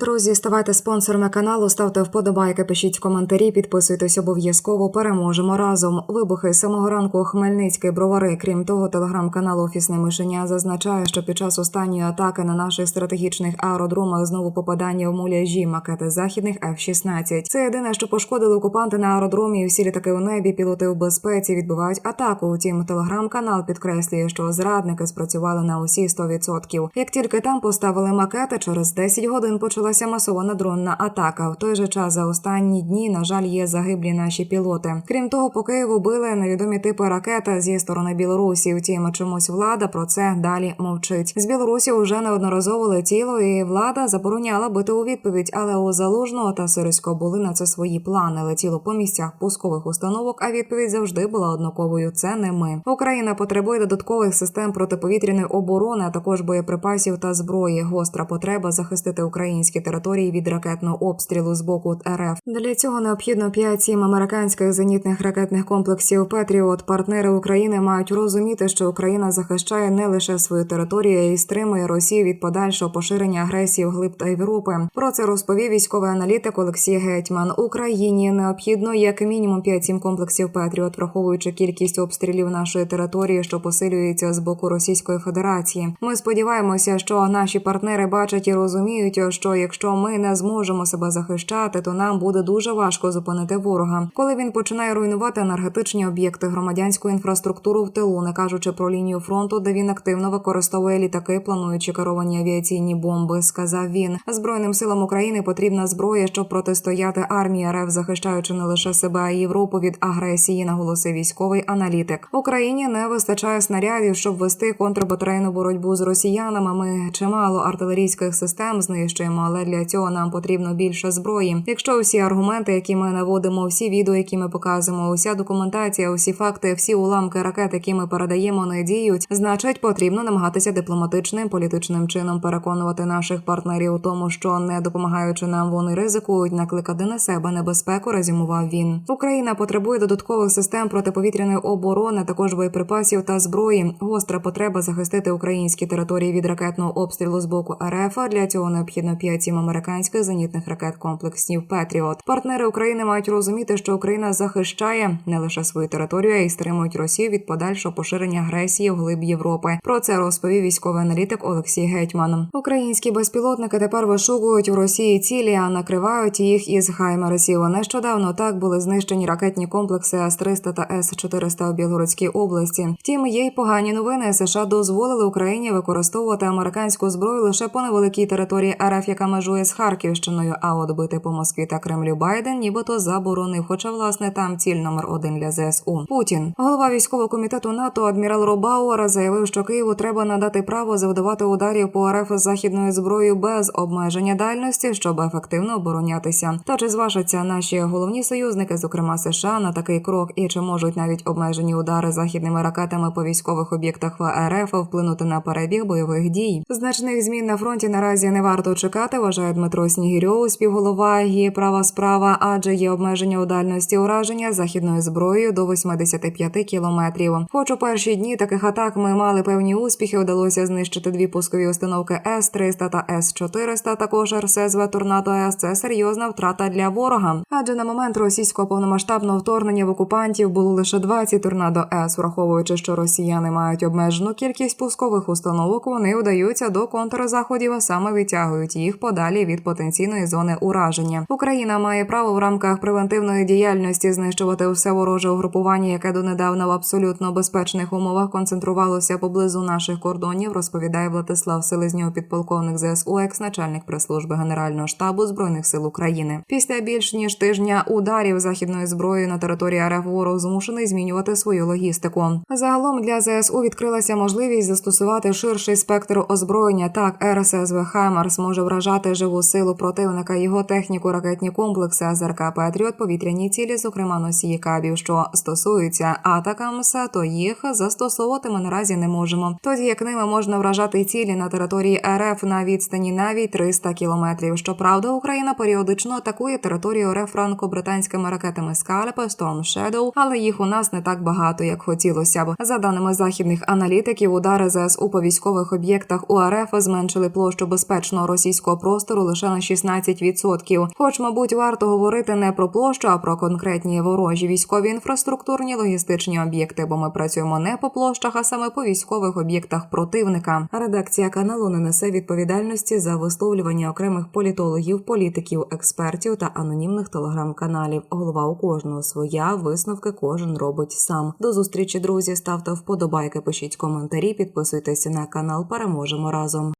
Друзі, ставайте спонсорами каналу, ставте вподобайки, пишіть коментарі, підписуйтесь обов'язково. Переможемо разом. Вибухи самого ранку Хмельницький бровари. Крім того, телеграм-канал Офісне мишеня зазначає, що під час останньої атаки на наших стратегічних аеродромах знову попадання в муляжі макети західних F-16. Це єдине, що пошкодили окупанти на аеродромі. і Всі літаки у небі, пілоти в безпеці відбивають атаку. Утім, телеграм-канал підкреслює, що зрадники спрацювали на усі 100%. Як тільки там поставили макети, через 10 годин почалася масована дронна атака. В той же час за останні дні, на жаль, є загиблі наші пілоти. Крім того, по Києву били невідомі типи ракета зі сторони Білорусі. Втім, чомусь влада про це далі мовчить. З Білорусі вже неодноразово летіло, і влада забороняла бити у відповідь. Але у залужного та Сириського були на це свої плани. Летіло по місцях пускових установок. А відповідь завжди була однаковою. Це не ми. Україна потребує додаткових систем протиповітряної оборони, а також боєприпасів та зброї. Гостра потреба захистити українські території від ракетного обстрілу з боку РФ. Для цього необхідно 5-7 американських зенітних ракетних комплексів Петріот. Партнери України мають розуміти, що Україна захищає не лише свою територію й стримує Росію від подальшого поширення агресії вглиб та Європи. Про це розповів військовий аналітик Олексій Гетьман. Україні необхідно як мінімум 5-7 комплексів Петріот, враховуючи кількість обстрілів нашої території, що посилюється з боку Російської Федерації. Ми сподіваємося, що наші партнери бачать і розуміють, що якщо ми не зможемо себе захищати, то нам буде дуже важко зупинити ворога. Коли він починає руйнувати енергетичні об'єкти, громадянську інфраструктуру в тилу, не кажучи про лінію фронту, де він активно використовує літаки, плануючи керовані авіаційні бомби, сказав він. Збройним силам України потрібна зброя, щоб протистояти армії РФ, захищаючи не лише себе, а й Європу від агресії, наголосив військовий аналітик. Україні не вистачає снарядів, щоб вести контрбатарейну боротьбу з росіянами. Ми чимало артилерійських систем знищуємо, але для цього нам потрібно більше зброї. Якщо всі аргументи, які ми наводимо, всі відео, які ми показуємо, уся документація, усі факти, всі уламки ракет, які ми передаємо, не діють, значить потрібно намагатися дипломатичним політичним чином переконувати наших партнерів у тому, що не допомагаючи нам, вони ризикують накликати на себе небезпеку. Резюмував він. Україна потребує додаткових систем протиповітряної оборони, також боєприпасів та зброї. Гостра потреба захистити українські території від ракетного обстрілу з боку РФ. Для цього необхідно 5-7 американських зенітних ракет комплексів Петріот. Партнери України мають розуміти, що Україна захищає не лише свою територію, а й стримують Росію від подальшого поширення агресії в глиб Європи. Про це розповів військовий аналітик Олексій Гетьман. Українські безпілотники тепер вишукують у Росії цілі, а накривають їх із хаймерсів. Нещодавно так були знищені ракетні комплекси С-300 та С-400 у Білгородській області. Втім, є й погані новини. США дозволили Україні використовувати американську зброю лише по невеликій території РФ, яка межує з Харківщиною. А от бити по Москві та Кремлю Байден, нібито заборонив. Хоча власне там ціль номер один для ЗСУ. Путін, голова військового комітету НАТО, адмірал Робауер, заявив, що Києву треба надати право завдавати ударів по РФ з західною зброєю без обмеження дальності, щоб ефективно оборонятися. Та чи зважаться наші головні союзники, зокрема США, на такий крок, і чи можуть навіть обмежені удари західними ракетами по військових об'єктах РФ вплинути на перебіг бойових дій? Значних змін на фронті наразі не варто чекати. Вважає Дмитро Снігірьов, співголова є права справа, адже є обмеження у дальності ураження західною зброєю до 85 кілометрів. Хоч у перші дні таких атак ми мали певні успіхи, вдалося знищити дві пускові установки С-300 та С-400, також РСЗВ Торнадо С. Це серйозна втрата для ворога. Адже на момент російського повномасштабного вторгнення в окупантів було лише 20 торнадо С, враховуючи, що росіяни мають обмежену кількість пускових установок, вони вдаються до контрзаходів, а саме витягують їх подалі від потенційної зони ураження. Україна має право в рамках превентивної діяльності знищувати все вороже угрупування, яке донедавна в абсолютно безпечних умовах концентрувалося поблизу наших кордонів. Розповідає Владислав Селезньов, підполковник ЗСУ, екс-начальник прес-служби Генерального штабу збройних сил України. Після більш ніж тижня ударів західною зброєю на території РФ ворог змушений змінювати свою логістику. Загалом для ЗСУ відкрилася можливість застосувати ширший спектр озброєння. Так, РСЗВ Хаймарс може вражати живу силу противника, його техніку, ракетні комплекси, АЗРК Петріот, повітряні цілі, зокрема носії кабів. Що стосується атакамса, то їх застосовувати ми наразі не можемо. Тоді як ними можна вражати цілі на території РФ на відстані навіть 300 кілометрів. Щоправда, Україна періодично атакує територію РФ франко-британськими ракетами Скальп, Storm Shadow, але їх у нас не так багато, як хотілося б. За даними західних аналітиків, удари ЗСУ по військових об'єктах у РФ зменшили площу безпечного російського простору лише на 16%. Хоч, мабуть, варто говорити не про площу, а про конкретні ворожі військові інфраструктурні логістичні об'єкти, бо ми працюємо не по площах, а саме по військових об'єктах противника. Редакція каналу не несе відповідальності за висловлювання окремих політологів, політиків, експертів та анонімних телеграм-каналів. Голова у кожного своя висновки кожен робить сам. До зустрічі, друзі. Ставте вподобайки, пишіть коментарі, підписуйтесь на канал. Переможемо разом.